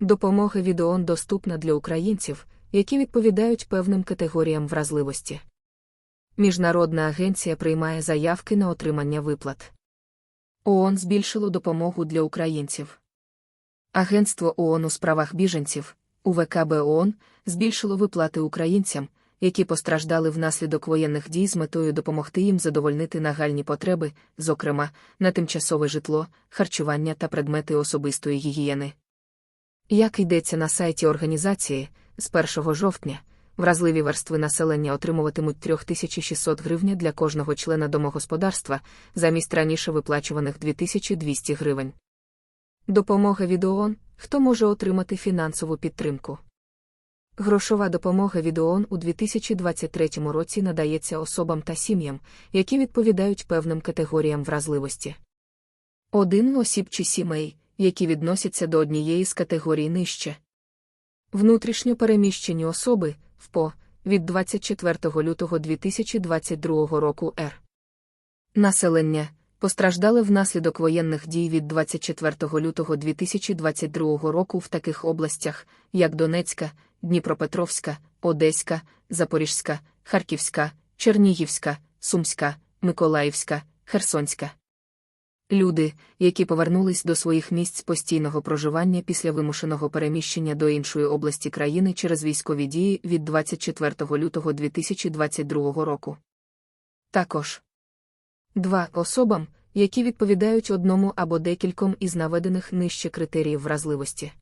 Допомога від ООН доступна для українців, які відповідають певним категоріям вразливості. Міжнародна агенція приймає заявки на отримання виплат. ООН збільшило допомогу для українців. Агентство ООН у справах біженців, УВКБ ООН, збільшило виплати українцям, які постраждали внаслідок воєнних дій з метою допомогти їм задовольнити нагальні потреби, зокрема, на тимчасове житло, харчування та предмети особистої гігієни. Як йдеться на сайті організації, з 1 жовтня вразливі верстви населення отримуватимуть 3600 гривня для кожного члена домогосподарства замість раніше виплачуваних 2200 гривень. Допомога від ООН – хто може отримати фінансову підтримку. Грошова допомога від ООН у 2023 році надається особам та сім'ям, які відповідають певним категоріям вразливості. Один осіб чи сімей, які відносяться до однієї з категорій нижче. Внутрішньо переміщені особи ВПО від 24 лютого 2022 року Р. Населення постраждали внаслідок воєнних дій від 24 лютого 2022 року в таких областях, як Донецька, Дніпропетровська, Одеська, Запорізька, Харківська, Чернігівська, Сумська, Миколаївська, Херсонська. Люди, які повернулись до своїх місць постійного проживання після вимушеного переміщення до іншої області країни через військові дії від 24 лютого 2022 року. Також 2. Особам, які відповідають одному або декільком із наведених нижче критеріїв вразливості.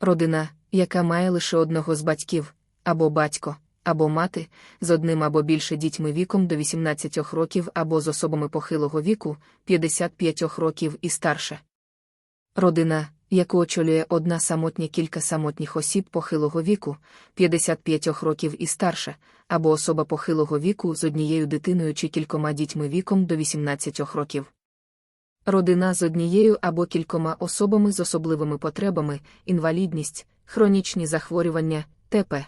Родина, яка має лише одного з батьків, або батько, або мати, з одним або більше дітьми віком до 18 років або з особами похилого віку 55 років і старше. Родина, яку очолює одна самотня кілька самотніх осіб похилого віку 55 років і старше, або особа похилого віку з однією дитиною чи кількома дітьми віком до 18 років. Родина з однією або кількома особами з особливими потребами, інвалідність, хронічні захворювання, ТП.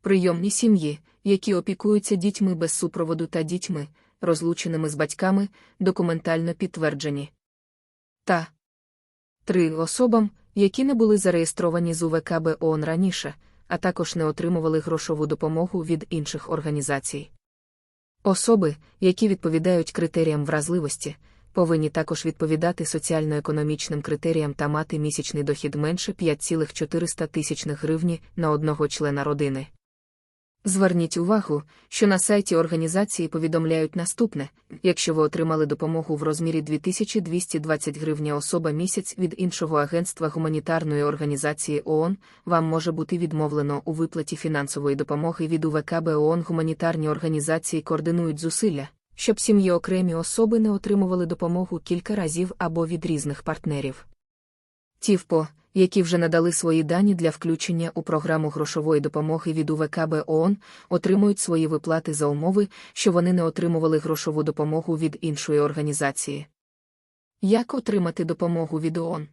Прийомні сім'ї, які опікуються дітьми без супроводу та дітьми, розлученими з батьками, документально підтверджені. Та 3. Особам, які не були зареєстровані з УВКБ ООН раніше, а також не отримували грошову допомогу від інших організацій. Особи, які відповідають критеріям вразливості, повинні також відповідати соціально-економічним критеріям та мати місячний дохід менше 5,4 тисячних гривні на одного члена родини. Зверніть увагу, що на сайті організації повідомляють наступне: якщо ви отримали допомогу в розмірі 2220 гривня особа місяць від іншого агентства гуманітарної організації ООН, вам може бути відмовлено у виплаті фінансової допомоги від УВКБ ООН. Гуманітарні організації координують зусилля, щоб сім'ї окремі особи не отримували допомогу кілька разів або від різних партнерів. ТІВПО які вже надали свої дані для включення у програму грошової допомоги від УВКБ ООН, отримують свої виплати за умови, що вони не отримували грошову допомогу від іншої організації. Як отримати допомогу від ООН?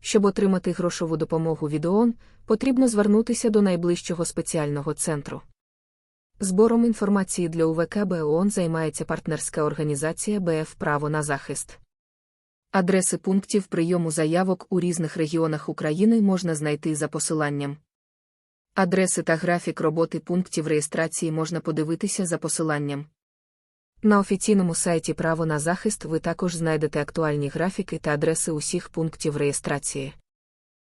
Щоб отримати грошову допомогу від ООН, потрібно звернутися до найближчого спеціального центру. Збором інформації для УВКБ ООН займається партнерська організація БФ Право на захист. Адреси пунктів прийому заявок у різних регіонах України можна знайти за посиланням. Адреси та графік роботи пунктів реєстрації можна подивитися за посиланням. На офіційному сайті Право на захист ви також знайдете актуальні графіки та адреси усіх пунктів реєстрації.